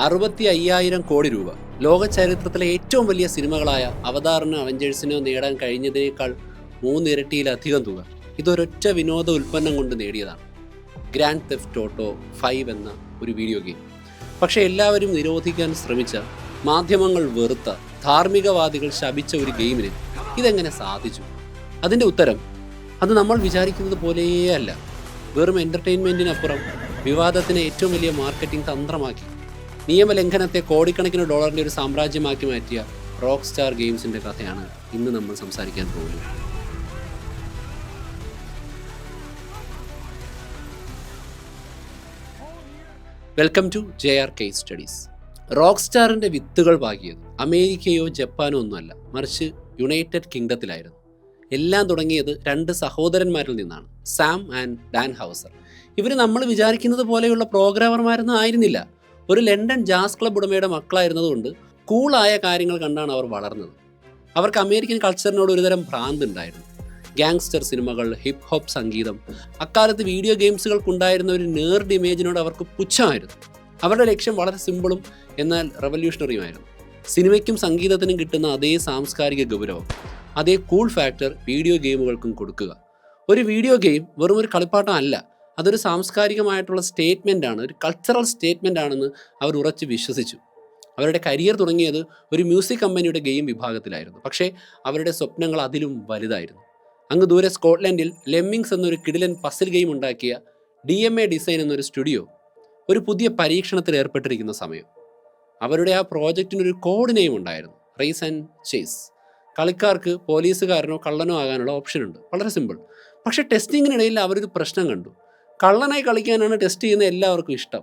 അറുപത്തി അയ്യായിരം കോടി രൂപ. ലോക ചരിത്രത്തിലെ ഏറ്റവും വലിയ സിനിമകളായ അവതാറിന് അവഞ്ചേഴ്സിനോ നേടാൻ കഴിഞ്ഞതിനേക്കാൾ മൂന്നിരട്ടിയിലധികം തുക. ഇതൊരൊറ്റ വിനോദ ഉൽപ്പന്നം കൊണ്ട് നേടിയതാണ്. ഗ്രാൻഡ് തെഫ്റ്റ് ഓട്ടോ ഫൈവ് എന്ന ഒരു വീഡിയോ ഗെയിം. പക്ഷേ എല്ലാവരും നിരോധിക്കാൻ ശ്രമിച്ച മാധ്യമങ്ങൾ വെറുത്ത ധാർമ്മികവാദികൾ ശപിച്ച ഒരു ഗെയിമിന് ഇതെങ്ങനെ സാധിച്ചു? അതിന്റെ ഉത്തരം അത് നമ്മൾ വിചാരിക്കുന്നത് പോലെയേ അല്ല. വെറും എന്റർടൈൻമെന്റിനപ്പുറം വിവാദത്തിനെ ഏറ്റവും വലിയ മാർക്കറ്റിംഗ് തന്ത്രമാക്കി നിയമലംഘനത്തെ കോടിക്കണക്കിന് ഡോളറിന്റെ ഒരു സാമ്രാജ്യമാക്കി മാറ്റിയ റോക്ക് സ്റ്റാർ ഗെയിംസിന്റെ കഥയാണ് ഇന്ന് നമ്മൾ സംസാരിക്കാൻ പോകുന്നത്. Welcome to J R K studies rock സ്റ്റാറിന്റെ വിത്തുകൾ പാകിയത് അമേരിക്കയോ ജപ്പാനോ ഒന്നുമല്ല മറിച്ച് യുണൈറ്റഡ് കിങ്ഡത്തിലായിരുന്നു. എല്ലാം തുടങ്ങിയത് രണ്ട് സഹോദരന്മാരിൽ നിന്നാണ് സാം ആൻഡ് ഡാൻ ഹൗസർ. ഇവർ നമ്മൾ വിചാരിക്കുന്നത് പോലെയുള്ള പ്രോഗ്രാമർമാരൊന്നും ആയിരുന്നില്ല. ഒരു ലണ്ടൻ ജാസ് ക്ലബ് ഉടമയുടെ മക്കളായിരുന്നതുകൊണ്ട് കൂളായ കാര്യങ്ങൾ കണ്ടാണ് അവർ വളർന്നത്. അവർക്ക് അമേരിക്കൻ കൾച്ചറിനോട് ഒരുതരം ഭ്രാന്ത് ഉണ്ടായിരുന്നു. ഗാങ്സ്റ്റർ സിനിമകൾ ഹിപ് ഹോപ്പ് സംഗീതം അക്കാലത്ത് വീഡിയോ ഗെയിംസുകൾക്കുണ്ടായിരുന്ന ഒരു നേർഡ് ഇമേജിനോട് അവർക്ക് പുച്ഛമായിരുന്നു. അവരുടെ ലക്ഷ്യം വളരെ സിമ്പിളും എന്നാൽ റവല്യൂഷണറിയുമായിരുന്നു. സിനിമയ്ക്കും സംഗീതത്തിനും കിട്ടുന്ന അതേ സാംസ്കാരിക ഗൗരവം അതേ കൂൾ ഫാക്ടർ വീഡിയോ ഗെയിമുകൾക്കും കൊടുക്കുക. ഒരു വീഡിയോ ഗെയിം വെറും ഒരു കളിപ്പാട്ടം അല്ല അതൊരു സാംസ്കാരികമായിട്ടുള്ള സ്റ്റേറ്റ്മെന്റ് ആണ് ഒരു കൾച്ചറൽ സ്റ്റേറ്റ്മെന്റ് ആണെന്ന് അവർ ഉറച്ച് വിശ്വസിച്ചു. അവരുടെ കരിയർ തുടങ്ങിയത് ഒരു മ്യൂസിക് കമ്പനിയുടെ ഗെയിം വിഭാഗത്തിലായിരുന്നു. പക്ഷേ അവരുടെ സ്വപ്നങ്ങൾ അതിലും വലുതായിരുന്നു. അങ്ങ് ദൂരെ സ്കോട്ട്ലൻഡിൽ ലെമ്മിങ്സ് എന്നൊരു കിടിലൻ പസിൽ ഗെയിം ഉണ്ടാക്കിയ ഡി എം എ ഡിസൈൻ എന്നൊരു സ്റ്റുഡിയോ ഒരു പുതിയ പരീക്ഷണത്തിൽ ഏർപ്പെട്ടിരിക്കുന്ന സമയം. അവരുടെ ആ പ്രോജക്റ്റിനൊരു കോഡ് നെയിം ഉണ്ടായിരുന്നു റേസ് ആൻഡ് ചേസ് കളിക്കാർക്ക് പോലീസുകാരനോ കള്ളനോ ആകാനുള്ള ഓപ്ഷൻ ഉണ്ട്. വളരെ സിമ്പിൾ പക്ഷേ ടെസ്റ്റിങ്ങിനിടയിൽ അവരൊരു പ്രശ്നം കണ്ടു. കള്ളനായി കളിക്കാനാണ് ടെസ്റ്റ് ചെയ്യുന്ന എല്ലാവർക്കും ഇഷ്ടം.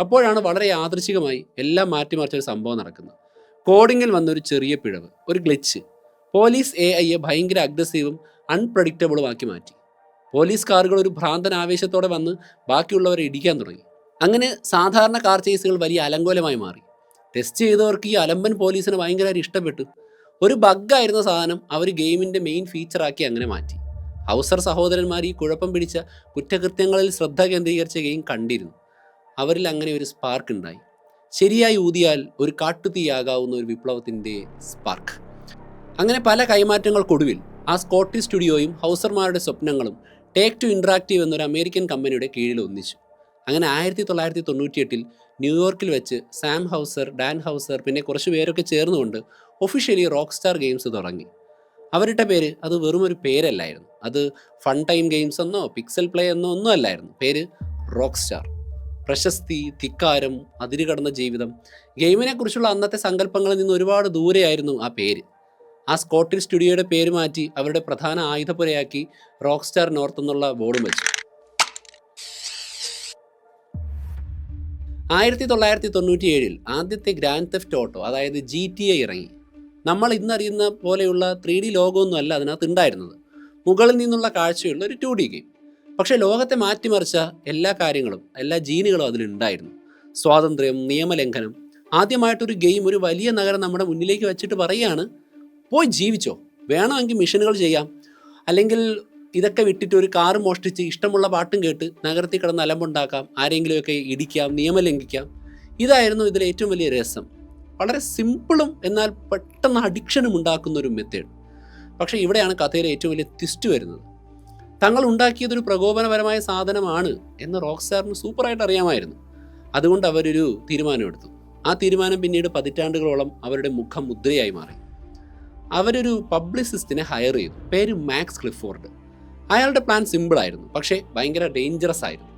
അപ്പോഴാണ് വളരെ യാദൃശികമായി എല്ലാം മാറ്റിമറിച്ച ഒരു സംഭവം നടക്കുന്നത്. കോഡിങ്ങിൽ വന്നൊരു ചെറിയ പിഴവ് ഒരു ഗ്ലിച്ച് പോലീസ് എ ഐയെ ഭയങ്കര അഗ്രസീവും അൺപ്രഡിക്റ്റബിളുമാക്കി മാറ്റി. പോലീസ് കാറുകൾ ഒരു ഭ്രാന്തൻ ആവേശത്തോടെ വന്ന് ബാക്കിയുള്ളവരെ ഇടിക്കാൻ തുടങ്ങി. അങ്ങനെ സാധാരണ കാർ ചേസുകൾ വലിയ അലങ്കോലമായി മാറി. ടെസ്റ്റ് ചെയ്തവർക്ക് ഈ അലമ്പൻ പോലീസിനെ ഭയങ്കരമായിട്ട് ഇഷ്ടപ്പെട്ടു. ഒരു ബഗ്ഗായിരുന്ന സാധനം അവർ ഗെയിമിന്റെ മെയിൻ ഫീച്ചറാക്കി അങ്ങനെ മാറ്റി. ഹൗസർ സഹോദരന്മാർ ഈ കുഴപ്പം പിടിച്ച കുറ്റകൃത്യങ്ങളിൽ ശ്രദ്ധ കേന്ദ്രീകരിച്ച ഗെയിം കണ്ടിരുന്നു. അവരിൽ അങ്ങനെ ഒരു സ്പാർക്ക് ഉണ്ടായി. ശരിയായി ഊതിയാൽ ഒരു കാട്ടുതീയാകാവുന്ന ഒരു വിപ്ലവത്തിന്റെ സ്പാർക്ക് അങ്ങനെ പല കൈമാറ്റങ്ങൾക്കൊടുവിൽ ആ സ്കോട്ടി സ്റ്റുഡിയോയും ഹൗസർമാരുടെ സ്വപ്നങ്ങളും ടേക്ക് ടു ഇൻട്രാക്റ്റീവ് എന്നൊരു അമേരിക്കൻ കമ്പനിയുടെ കീഴിൽ ഒന്നിച്ചു. അങ്ങനെ ആയിരത്തി തൊള്ളായിരത്തി തൊണ്ണൂറ്റിയെട്ടിൽ ന്യൂയോർക്കിൽ വെച്ച് സാം ഹൗസർ ഡാൻ ഹൗസർ പിന്നെ കുറച്ച് പേരൊക്കെ ചേർന്നുകൊണ്ട് ഒഫീഷ്യലി റോക്ക് സ്റ്റാർ ഗെയിംസ് തുടങ്ങി. അവരുടെ പേര് അത് വെറും ഒരു പേരല്ലായിരുന്നു. അത് ഫൺ ടൈം ഗെയിംസ് എന്നോ പിക്സൽ പ്ലേ എന്നോ ഒന്നും അല്ലായിരുന്നു. പേര് റോക്ക് സ്റ്റാർ പ്രശസ്തി ധിക്കാരം അതിരുകടന്ന ജീവിതം. ഗെയിമിനെക്കുറിച്ചുള്ള അന്നത്തെ സങ്കല്പങ്ങളിൽ നിന്ന് ഒരുപാട് ദൂരെയായിരുന്നു ആ പേര്. ആ സ്കോട്ടിൽ സ്റ്റുഡിയോയുടെ പേര് മാറ്റി അവരുടെ പ്രധാന ആയുധപുരയാക്കി റോക്ക് സ്റ്റാർ നോർത്ത് എന്നുള്ള ബോർഡും വെച്ചു. ആയിരത്തി തൊള്ളായിരത്തി തൊണ്ണൂറ്റി ഏഴിൽ ആദ്യത്തെ ഗ്രാൻഡ് തെഫ്റ്റ് ഓട്ടോ അതായത് ജി ടി എ ഇറങ്ങി. നമ്മൾ ഇന്നറിയുന്ന പോലെയുള്ള ത്രീ ഡി ലോകമൊന്നും അല്ല അതിനകത്ത് ഉണ്ടായിരുന്നത്. മുകളിൽ നിന്നുള്ള കാഴ്ചയുള്ള ഒരു ടു ഡി ഗെയിം. പക്ഷേ ലോകത്തെ മാറ്റിമറിച്ച എല്ലാ കാര്യങ്ങളും എല്ലാ ജീനുകളും അതിലുണ്ടായിരുന്നു സ്വാതന്ത്ര്യം നിയമലംഘനം ആദ്യമായിട്ടൊരു ഗെയിം ഒരു വലിയ നഗരം നമ്മുടെ മുന്നിലേക്ക് വെച്ചിട്ട് പറയുകയാണ് പോയി ജീവിച്ചോ. വേണമെങ്കിൽ മിഷനുകൾ ചെയ്യാം. അല്ലെങ്കിൽ ഇതൊക്കെ വിട്ടിട്ട് ഒരു കാറ് മോഷ്ടിച്ച് ഇഷ്ടമുള്ള പാട്ടും കേട്ട് നഗരത്തിൽ കിടന്ന് അലമ്പുണ്ടാക്കാം. ആരെങ്കിലുമൊക്കെ ഇടിക്കാം നിയമം ലംഘിക്കാം ഇതായിരുന്നു ഇതിലെ ഏറ്റവും വലിയ രസം. വളരെ സിമ്പിളും എന്നാൽ പെട്ടെന്ന് അഡിക്ഷനും ഉണ്ടാക്കുന്ന ഒരു മെത്തേഡ് പക്ഷേ ഇവിടെയാണ് കഥയിലെ ഏറ്റവും വലിയ ട്വിസ്റ്റ് വരുന്നത്. തങ്ങൾ ഉണ്ടാക്കിയതൊരു പ്രകോപനപരമായ സാധനമാണ് എന്ന് റോക്ക് സ്റ്റാറിന് സൂപ്പറായിട്ട് അറിയാമായിരുന്നു. അതുകൊണ്ട് അവരൊരു തീരുമാനമെടുത്തു. ആ തീരുമാനം പിന്നീട് പതിറ്റാണ്ടുകളോളം അവരുടെ മുഖം മുദ്രയായി മാറി. അവരൊരു പബ്ലിസിസ്റ്റിനെ ഹയർ ചെയ്തു. പേര് മാക്സ് ക്ലിഫോർഡ്. അയാളുടെ പ്ലാൻ സിമ്പിളായിരുന്നു പക്ഷേ ഭയങ്കര ഡേഞ്ചറസ് ആയിരുന്നു.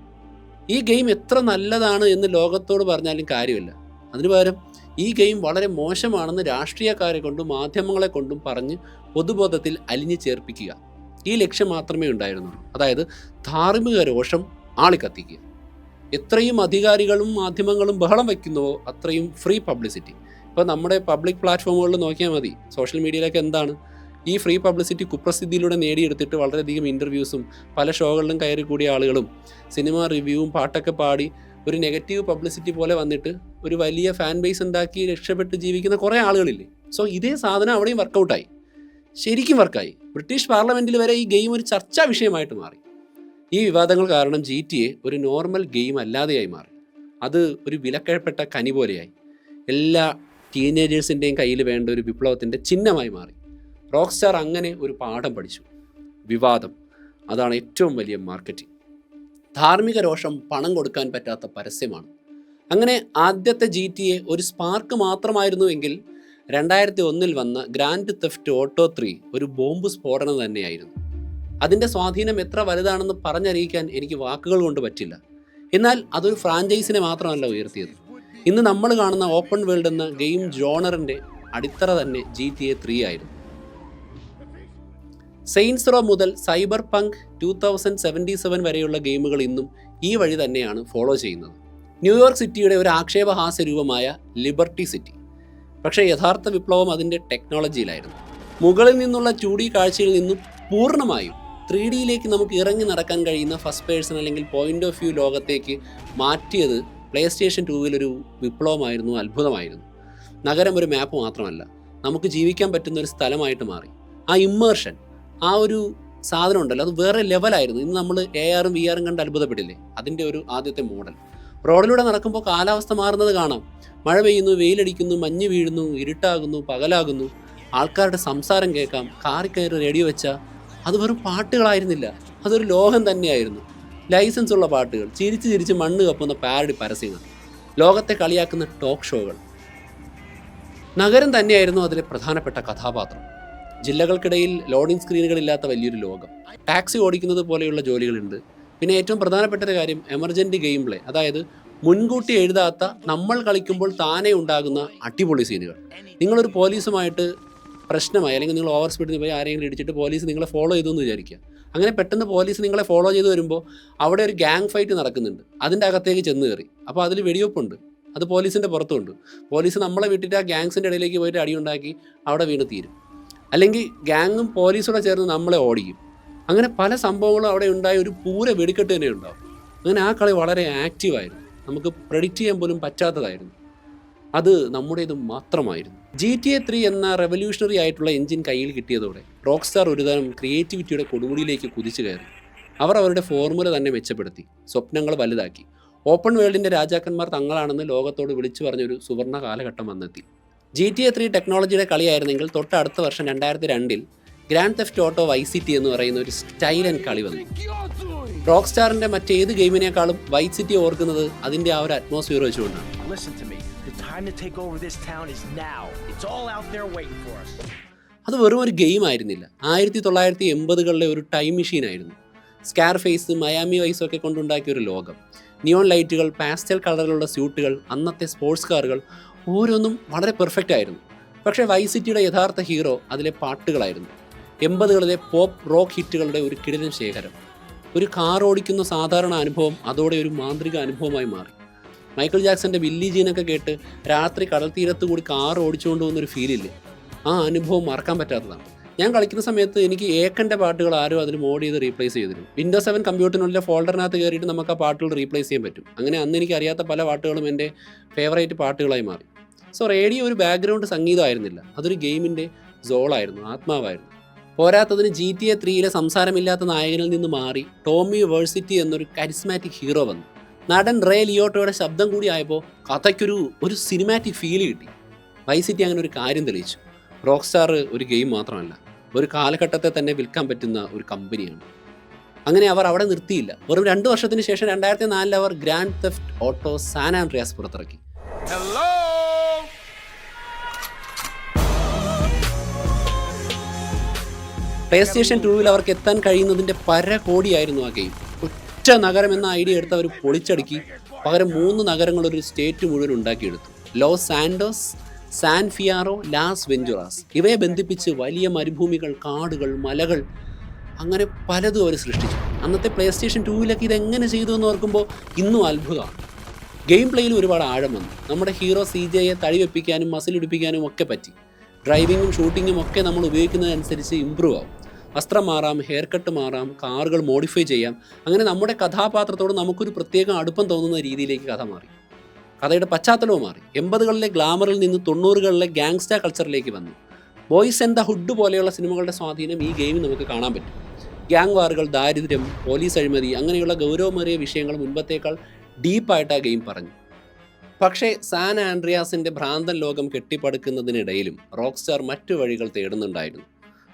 ഈ ഗെയിം എത്ര നല്ലതാണ് എന്ന് ലോകത്തോട് പറഞ്ഞാലും കാര്യമില്ല. അതിനു പകരം ഈ ഗെയിം വളരെ മോശമാണെന്ന് രാഷ്ട്രീയക്കാരെ കൊണ്ടും മാധ്യമങ്ങളെ കൊണ്ടും പറഞ്ഞ് പൊതുബോധത്തിൽ അലിഞ്ഞു ചേർപ്പിക്കുക. ഈ ലക്ഷ്യം മാത്രമേ ഉണ്ടായിരുന്നുള്ളൂ. അതായത് ധാർമ്മിക രോഷം ആളിക്കത്തിക്കുക. എത്രയും അധികാരികളും മാധ്യമങ്ങളും ബഹളം വയ്ക്കുന്നുവോ അത്രയും ഫ്രീ പബ്ലിസിറ്റി ഇപ്പോൾ നമ്മുടെ പബ്ലിക് പ്ലാറ്റ്ഫോമുകളിൽ നോക്കിയാൽ മതി. സോഷ്യൽ മീഡിയയിലൊക്കെ എന്താണ്? ഈ ഫ്രീ പബ്ലിസിറ്റി കുപ്രസിദ്ധിയിലൂടെ നേടിയെടുത്തിട്ട് വളരെയധികം ഇന്റർവ്യൂസും പല ഷോകളിലും കയറി കൂടിയ ആളുകളും സിനിമ റിവ്യൂവും പാട്ടൊക്കെ പാടി ഒരു നെഗറ്റീവ് പബ്ലിസിറ്റി പോലെ വന്നിട്ട് ഒരു വലിയ ഫാൻ ബേസ് ഉണ്ടാക്കി രക്ഷപ്പെട്ട് ജീവിക്കുന്ന കുറേ ആളുകളില്ലേ? സോ ഇതേ സാധനം അവിടെയും വർക്കൗട്ടായി ശരിക്കും വർക്കായി ബ്രിട്ടീഷ് പാർലമെന്റിൽ വരെ ഈ ഗെയിം ഒരു ചർച്ചാ വിഷയമായിട്ട് മാറി. ഈ വിവാദങ്ങൾ കാരണം ജി ടി എ ഒരു നോർമൽ ഗെയിം അല്ലാതെയായി മാറി. അത് ഒരു വിലക്കഴപ്പെട്ട കനി പോലെയായി. എല്ലാ ടീനേജേഴ്സിന്റെയും കയ്യിൽ വേണ്ട ഒരു വിപ്ലവത്തിന്റെ ചിഹ്നമായി മാറി. റോക്ക് സ്റ്റാർ അങ്ങനെ ഒരു പാഠം പഠിച്ചു. വിവാദം. അതാണ് ഏറ്റവും വലിയ മാർക്കറ്റിംഗ് ധാർമ്മിക രോഷം പണം കൊടുക്കാൻ പറ്റാത്ത പരസ്യമാണ്. അങ്ങനെ ആദ്യത്തെ ജി ടി എ ഒരു സ്പാർക്ക് മാത്രമായിരുന്നു എങ്കിൽ രണ്ടായിരത്തി ഒന്നിൽ വന്ന ഗ്രാൻഡ് തെഫ്റ്റ് ഓട്ടോ ത്രീ ഒരു ബോംബ് സ്ഫോടനം തന്നെയായിരുന്നു. അതിന്റെ സ്വാധീനം എത്ര വലുതാണെന്ന് പറഞ്ഞറിയിക്കാൻ എനിക്ക് വാക്കുകൾ കൊണ്ട് പറ്റില്ല. എന്നാൽ അതൊരു ഫ്രാഞ്ചൈസിനെ മാത്രമല്ല ഉയർത്തിയത്. ഇന്ന് നമ്മൾ കാണുന്ന ഓപ്പൺ വേൾഡ് എന്ന ഗെയിം ജോണറിന്റെ അടിത്തറ തന്നെ ജി ടി എ ത്രീ ആയിരുന്നു. സെയിൻസ് റോ മുതൽ cyberpunk two thousand seventy seven വരെയുള്ള ഗെയിമുകൾ ഇന്നും ഈ വഴി തന്നെയാണ് ഫോളോ ചെയ്യുന്നത്. ന്യൂയോർക്ക് സിറ്റിയുടെ ഒരു ആക്ഷേപഹാസ്യ രൂപമായ ലിബർട്ടി സിറ്റി പക്ഷേ യഥാർത്ഥ വിപ്ലവം അതിന്റെ ടെക്നോളജിയിലായിരുന്നു മുകളിൽ നിന്നുള്ള ടു ഡി കാഴ്ചയിൽ നിന്നും പൂർണമായും ത്രീ ഡിയിലേക്ക് നമുക്ക് ഇറങ്ങി നടക്കാൻ കഴിയുന്ന ഫസ്റ്റ് പേഴ്സൺ അല്ലെങ്കിൽ പോയിന്റ് ഓഫ് വ്യൂ ലോകത്തേക്ക് മാറ്റിയത് പ്ലേ സ്റ്റേഷൻ ടൂവിലൊരു വിപ്ലവമായിരുന്നു അത്ഭുതമായിരുന്നു. നഗരം ഒരു മാപ്പ് മാത്രമല്ല നമുക്ക് ജീവിക്കാൻ പറ്റുന്ന ഒരു സ്ഥലമായിട്ട് മാറി. ആ ഇമ്മേർഷൻ ആ ഒരു സാധനം ഉണ്ടല്ലോ. അത് വേറെ ലെവലായിരുന്നു ഇന്ന് നമ്മൾ എ ആറും വി ആറും കണ്ട് അത്ഭുതപ്പെട്ടില്ലേ അതിന്റെ ഒരു ആദ്യത്തെ മോഡൽ റോഡിലൂടെ നടക്കുമ്പോൾ കാലാവസ്ഥ മാറുന്നത് കാണാം. മഴ പെയ്യുന്നു വെയിലടിക്കുന്നു മഞ്ഞ് വീഴുന്നു ഇരുട്ടാകുന്നു പകലാകുന്നു. ആൾക്കാരുടെ സംസാരം കേൾക്കാം. കാറി കയറി റേഡിയോ വെച്ചാൽ അത് വെറും പാട്ടുകളായിരുന്നില്ല. അതൊരു ലോകം തന്നെയായിരുന്നു. ലൈസൻസ് ഉള്ള പാട്ടുകൾ. ചിരിച്ച് ചിരിച്ച് മണ്ണ് കപ്പുന്ന പാരഡി പരസ്യങ്ങൾ. ലോകത്തെ കളിയാക്കുന്ന ടോക്ക് ഷോകൾ നഗരം തന്നെയായിരുന്നു അതിലെ പ്രധാനപ്പെട്ട കഥാപാത്രം. ജില്ലകൾക്കിടയിൽ ലോഡിംഗ് സ്ക്രീനുകളില്ലാത്ത വലിയൊരു ലോകം. ടാക്സി ഓടിക്കുന്നത് പോലെയുള്ള ജോലികളുണ്ട്. പിന്നെ ഏറ്റവും പ്രധാനപ്പെട്ട ഒരു കാര്യം എമർജന്റ് ഗെയിം പ്ലേ. അതായത് മുൻകൂട്ടി എഴുതാത്ത നമ്മൾ കളിക്കുമ്പോൾ താനേ ഉണ്ടാകുന്ന അടിപൊളി സീനുകൾ. നിങ്ങളൊരു പോലീസുമായിട്ട് പ്രശ്നമായി അല്ലെങ്കിൽ നിങ്ങൾ ഓവർ സ്പീഡിൽ പോയി ആരെങ്കിലും ഇടിച്ചിട്ട് പോലീസ് നിങ്ങളെ ഫോളോ ചെയ്തു എന്ന് വിചാരിക്കുക. അങ്ങനെ പെട്ടെന്ന് പോലീസ് നിങ്ങളെ ഫോളോ ചെയ്ത് വരുമ്പോൾ അവിടെ ഒരു ഗ്യാങ് ഫൈറ്റ് നടക്കുന്നുണ്ട്. അതിന്റെ അകത്തേക്ക് ചെന്ന് കയറി. അപ്പോൾ അതിൽ വെടിവെപ്പുണ്ട്. അത് പോലീസിന്റെ പുറത്തുണ്ട്. പോലീസ് നമ്മളെ വിട്ടിട്ട് ആ ഗ്യാങ്സിന്റെ ഇടയിലേക്ക് പോയിട്ട് അടിയുണ്ടാക്കി അവിടെ വീണ് തീരും. അല്ലെങ്കിൽ ഗ്യാങ്ങും പോലീസൂടെ ചേർന്ന് നമ്മളെ ഓടിക്കും. അങ്ങനെ പല സംഭവങ്ങളും അവിടെ ഉണ്ടായ ഒരു പൂര വെടിക്കെട്ട് തന്നെ ഉണ്ടാവും. അങ്ങനെ ആ കളി വളരെ ആക്റ്റീവായിരുന്നു നമുക്ക് പ്രെഡിക്റ്റ് ചെയ്യാൻ പോലും പറ്റാത്തതായിരുന്നു. അത് നമ്മുടേത് മാത്രമായിരുന്നു. ജി ടി എ ത്രീ എന്ന റെവല്യൂഷണറി ആയിട്ടുള്ള എഞ്ചിൻ കയ്യിൽ കിട്ടിയതോടെ റോക്ക് സ്റ്റാർ ഒരുതരം ക്രിയേറ്റിവിറ്റിയുടെ കൊടുമുടിയിലേക്ക് കുതിച്ചു കയറി. അവർ അവരുടെ ഫോർമുല തന്നെ മെച്ചപ്പെടുത്തി. സ്വപ്നങ്ങൾ വലുതാക്കി. ഓപ്പൺ വേൾഡിന്റെ രാജാക്കന്മാർ തങ്ങളാണെന്ന് ലോകത്തോട് വിളിച്ചു പറഞ്ഞൊരു സുവർണ കാലഘട്ടം വന്നെത്തി. ജി ടി എ ത്രീ ടെക്നോളജിയുടെ കളിയായിരുന്നെങ്കിൽ തൊട്ടടുത്ത വർഷം രണ്ടായിരത്തി രണ്ടിൽ grand theft auto vice city എന്ന് പറയുന്ന ഒരു സ്റ്റൈലൻ കളി വന്നു. റോക്ക് സ്റ്റാറിന്റെ മറ്റേത് ഗെയിമിനേക്കാളും വൈ സിറ്റി ഓർക്കുന്നത് അതിന്റെ ആ ഒരു അറ്റ്മോസ്ഫിയർ വെച്ചുകൊണ്ടാണ്. അത് വെറും ഒരു ഗെയിം ആയിരുന്നില്ല. ആയിരത്തി തൊള്ളായിരത്തി എൺപതുകളിലെ ഒരു ടൈം മെഷീൻ ആയിരുന്നു. സ്കാർ ഫേസ് മയാമി വൈസ് ഒക്കെ കൊണ്ടുണ്ടാക്കിയ ഒരു ലോകം. നിയോൺ ലൈറ്റുകൾ പാസ്റ്റൽ കളറിലുള്ള സ്യൂട്ടുകൾ അന്നത്തെ സ്പോർട്സ് കാറുകൾ ഓരോന്നും വളരെ പെർഫെക്റ്റ് ആയിരുന്നു. പക്ഷേ വൈ സിറ്റിയുടെ യഥാർത്ഥ ഹീറോ അതിലെ പാട്ടുകളായിരുന്നു. എൺപതുകളിലെ പോപ്പ് റോക്ക് ഹിറ്റുകളുടെ ഒരു കിടിലൻ ശേഖരം. ഒരു കാർ ഓടിക്കുന്ന സാധാരണ അനുഭവം അതോടെ ഒരു മാന്ത്രിക അനുഭവമായി മാറി. മൈക്കിൾ ജാക്സന്റെ ബില്ലി ജീനൊക്കെ കേട്ട് രാത്രി കടൽ തീരത്ത് കൂടി കാർ ഓടിച്ചുകൊണ്ട് പോകുന്നൊരു ഫീലില്ലേ ആ അനുഭവം മറക്കാൻ പറ്റാത്തതാണ്. ഞാൻ കളിക്കുന്ന സമയത്ത് എനിക്ക് ഏക്കന്റെ പാട്ടുകൾ ആരും അതിൽ മോഡ് ചെയ്ത് റീപ്ലേസ് ചെയ്തിരുന്നു. വിൻഡോ സെവൻ കമ്പ്യൂട്ടറിനുള്ളിലെ ഫോൾഡറിനകത്ത് കയറിയിട്ട് നമുക്ക് ആ പാട്ടുകൾ റീപ്ലേസ് ചെയ്യാൻ പറ്റും. അങ്ങനെ അന്ന് എനിക്ക് അറിയാത്ത പല പാട്ടുകളും എന്റെ ഫേവറേറ്റ് പാട്ടുകളായി മാറി. സോ റേഡിയോ ഒരു ബാക്ക്ഗ്രൗണ്ട് സംഗീതമായിരുന്നില്ല. അതൊരു ഗെയിമിന്റെ സോളായിരുന്നു ആത്മാവായിരുന്നു. പോരാത്തതിന് ജി ടി എ ത്രീയിലെ സംസാരമില്ലാത്ത നായകനിൽ നിന്ന് മാറി ടോമി വേഴ്സിറ്റി എന്നൊരു കരിസ്മാറ്റിക് ഹീറോ വന്നു. നടൻ റേ ലിയോട്ടോയുടെ ശബ്ദം കൂടി ആയപ്പോൾ കഥയ്ക്കൊരു ഒരു സിനിമാറ്റിക് ഫീൽ കിട്ടി. വൈസിറ്റി അങ്ങനെ ഒരു കാര്യം തെളിയിച്ചു. റോക്ക് സ്റ്റാർ ഒരു ഗെയിം മാത്രമല്ല ഒരു കാലഘട്ടത്തെ തന്നെ വിൽക്കാൻ പറ്റുന്ന ഒരു കമ്പനിയാണ് അങ്ങനെ അവർ അവിടെ നിർത്തിയില്ല. വെറും രണ്ട് വർഷത്തിന് ശേഷം രണ്ടായിരത്തി നാലിൽ അവർ grand theft auto San Andreas പുറത്തിറക്കി. പ്ലേ സ്റ്റേഷൻ ടൂവിൽ അവർക്ക് എത്താൻ കഴിയുന്നതിന്റെ പരകോടിയായിരുന്നു ആ ഗെയിം ഒറ്റ നഗരം എന്ന ഐഡിയ എടുത്ത് അവർ പൊളിച്ചടുക്കി. പകരം മൂന്ന് നഗരങ്ങൾ ഒരു സ്റ്റേറ്റ് മുഴുവൻ ഉണ്ടാക്കിയെടുത്തു. Los Santos San Fierro Las Venturas ഇവയെ ബന്ധിപ്പിച്ച് വലിയ മരുഭൂമികൾ കാടുകൾ മലകൾ അങ്ങനെ പലതും അവർ സൃഷ്ടിച്ചു. അന്നത്തെ പ്ലേ സ്റ്റേഷൻ ടൂവിലൊക്കെ ഇതെങ്ങനെ ചെയ്തു എന്ന് ഓർക്കുമ്പോൾ ഇന്നും അത്ഭുതമാണ്. ഗെയിം പ്ലേയിൽ ഒരുപാട് ആഴം വന്നു. നമ്മുടെ ഹീറോ സി ജെയെ തടിവെപ്പിക്കാനും മസിൽ ഇടിപ്പിക്കാനും ഒക്കെ പറ്റി. ഡ്രൈവിങ്ങും ഷൂട്ടിങ്ങും ഒക്കെ നമ്മൾ ഉപയോഗിക്കുന്നതനുസരിച്ച് ഇമ്പ്രൂവ് ആവും. വസ്ത്രം മാറാം ഹെയർ കട്ട് മാറാം കാറുകൾ മോഡിഫൈ ചെയ്യാം. അങ്ങനെ നമ്മുടെ കഥാപാത്രത്തോട് നമുക്കൊരു പ്രത്യേക അടുപ്പം തോന്നുന്ന രീതിയിലേക്ക് കഥ മാറി. കഥയുടെ പശ്ചാത്തലവും മാറി. എൺപതുകളിലെ ഗ്ലാമറിൽ നിന്ന് തൊണ്ണൂറുകളിലെ ഗാങ്സ്റ്റർ കൾച്ചറിലേക്ക് വന്നു. ബോയ്സ് ആൻഡ് ദ ഹുഡ് പോലെയുള്ള സിനിമകളുടെ സ്വാധീനം ഈ ഗെയിമിൽ നമുക്ക് കാണാൻ പറ്റും. ഗ്യാങ് വാറുകൾ ദാരിദ്ര്യം പോലീസ് അഴിമതി അങ്ങനെയുള്ള ഗൗരവമേറിയ വിഷയങ്ങൾ മുൻപത്തേക്കാൾ ഡീപ്പായിട്ട് ആ ഗെയിം പറഞ്ഞു. പക്ഷേ സാൻ ആൻഡ്രിയാസിന്റെ ഭ്രാന്തൻ ലോകം കെട്ടിപ്പടുക്കുന്നതിനിടയിലും റോക്സ്റ്റാർ മറ്റു വഴികൾ തേടുന്നുണ്ടായിരുന്നു.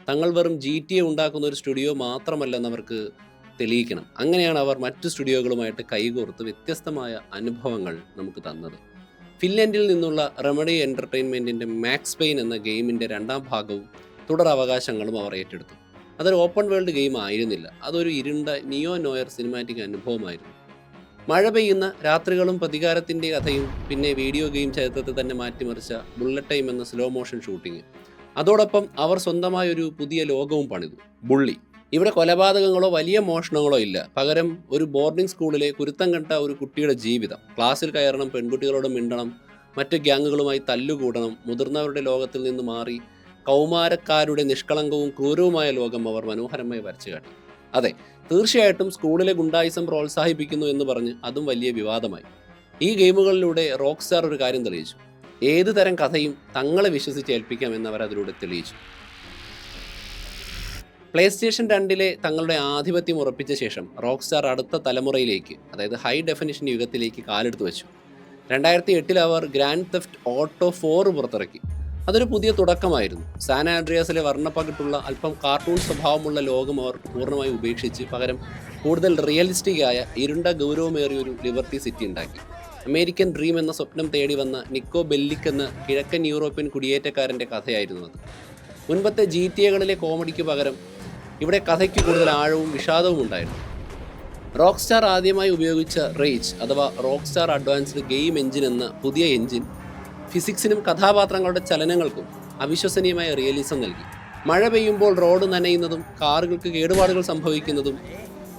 തങ്ങൾ വെറും ജി ടി എ ഉണ്ടാക്കുന്ന ഒരു സ്റ്റുഡിയോ മാത്രമല്ലെന്നവർക്ക് തെളിയിക്കണം. അങ്ങനെയാണ് അവർ മറ്റു സ്റ്റുഡിയോകളുമായിട്ട് കൈകോർത്ത് വ്യത്യസ്തമായ അനുഭവങ്ങൾ നമുക്ക് തന്നത്. ഫിൻലൻഡിൽ നിന്നുള്ള റെമഡി എന്റർടൈൻമെന്റിന്റെ മാക്സ് പെയിൻ എന്ന ഗെയിമിന്റെ രണ്ടാം ഭാഗവും തുടർ അവകാശങ്ങളും അവർ ഏറ്റെടുത്തു. അതൊരു ഓപ്പൺ വേൾഡ് ഗെയിം ആയിരുന്നില്ല അതൊരു ഇരുണ്ട നിയോ നോയർ സിനിമാറ്റിക് അനുഭവമായിരുന്നു. മഴ പെയ്യുന്ന രാത്രികളും പ്രതികാരത്തിന്റെ കഥയും പിന്നെ വീഡിയോ ഗെയിം ചരിത്രത്തെ തന്നെ മാറ്റിമറിച്ച ബുള്ളറ്റ് ടൈം എന്ന സ്ലോ മോഷൻ ഷൂട്ടിങ് അതോടൊപ്പം അവർ സ്വന്തമായ ഒരു പുതിയ ലോകവും പണിതു. ബുള്ളി. ഇവിടെ കൊലപാതകങ്ങളോ വലിയ മോഷണങ്ങളോ ഇല്ല. പകരം ഒരു ബോർഡിംഗ് സ്കൂളിലെ കുരുത്തം കണ്ട ഒരു കുട്ടിയുടെ ജീവിതം. ക്ലാസ്സിൽ കയറണം പെൺകുട്ടികളോട് മിണ്ടണം മറ്റ് ഗ്യാങ്ങുകളുമായി തല്ലുകൂടണം മുതിർന്നവരുടെ ലോകത്തിൽ നിന്ന് മാറി കൗമാരക്കാരുടെ നിഷ്കളങ്കവും ക്രൂരവുമായ ലോകം അവർ മനോഹരമായി വരച്ചു കാട്ടി അതെ തീർച്ചയായിട്ടും സ്കൂളിലെ ഗുണ്ടായിസം പ്രോത്സാഹിപ്പിക്കുന്നു എന്ന് പറഞ്ഞ് അതും വലിയ വിവാദമായി. ഈ ഗെയിമുകളിലൂടെ റോക്ക് സ്റ്റാർ ഒരു കാര്യം തെളിയിച്ചു. ഏത് തരം കഥയും തങ്ങളെ വിശ്വസിച്ച് ഏൽപ്പിക്കാം എന്നവർ അതിലൂടെ തെളിയിച്ചു. പ്ലേ സ്റ്റേഷൻ രണ്ടിലെ തങ്ങളുടെ ആധിപത്യം ഉറപ്പിച്ച ശേഷം റോക്ക് സ്റ്റാർ അടുത്ത തലമുറയിലേക്ക് അതായത് ഹൈ ഡെഫിനിഷൻ യുഗത്തിലേക്ക് കാലെടുത്ത് വെച്ചു. രണ്ടായിരത്തി എട്ടിൽ അവർ ഗ്രാൻഡ് തെഫ്റ്റ് ഓട്ടോ ഫോർ പുറത്തിറക്കി. അതൊരു പുതിയ തുടക്കമായിരുന്നു. സാൻ ആൻഡ്രിയാസിലെ വർണപ്പകിട്ടുള്ള അല്പം കാർട്ടൂൺ സ്വഭാവമുള്ള ലോകം അവർ പൂർണമായി ഉപേക്ഷിച്ച് പകരം കൂടുതൽ റിയലിസ്റ്റിക് ആയ ഇരുണ്ട ഗൗരവമേറിയ ഒരു ലിബർട്ടി സിറ്റി ഉണ്ടാക്കി. അമേരിക്കൻ ഡ്രീം എന്ന സ്വപ്നം തേടി വന്ന നിക്കോ ബെല്ലിക് എന്ന കിഴക്കൻ യൂറോപ്യൻ കുടിയേറ്റക്കാരന്റെ കഥയായിരുന്നു അത്. മുൻപത്തെ ജി ടി എകളിലെ കോമഡിക്ക് പകരം ഇവിടെ കഥയ്ക്ക് കൂടുതൽ ആഴവും വിഷാദവും ഉണ്ടായിരുന്നു. റോക്ക് സ്റ്റാർ ആദ്യമായി ഉപയോഗിച്ച റേജ് അഥവാ Rockstar advanced game engine എന്ന പുതിയ എഞ്ചിൻ ഫിസിക്സിനും കഥാപാത്രങ്ങളുടെ ചലനങ്ങൾക്കും അവിശ്വസനീയമായ റിയലിസം നൽകി. മഴ പെയ്യുമ്പോൾ റോഡ് നനയുന്നതും കാറുകൾക്ക് കേടുപാടുകൾ സംഭവിക്കുന്നതും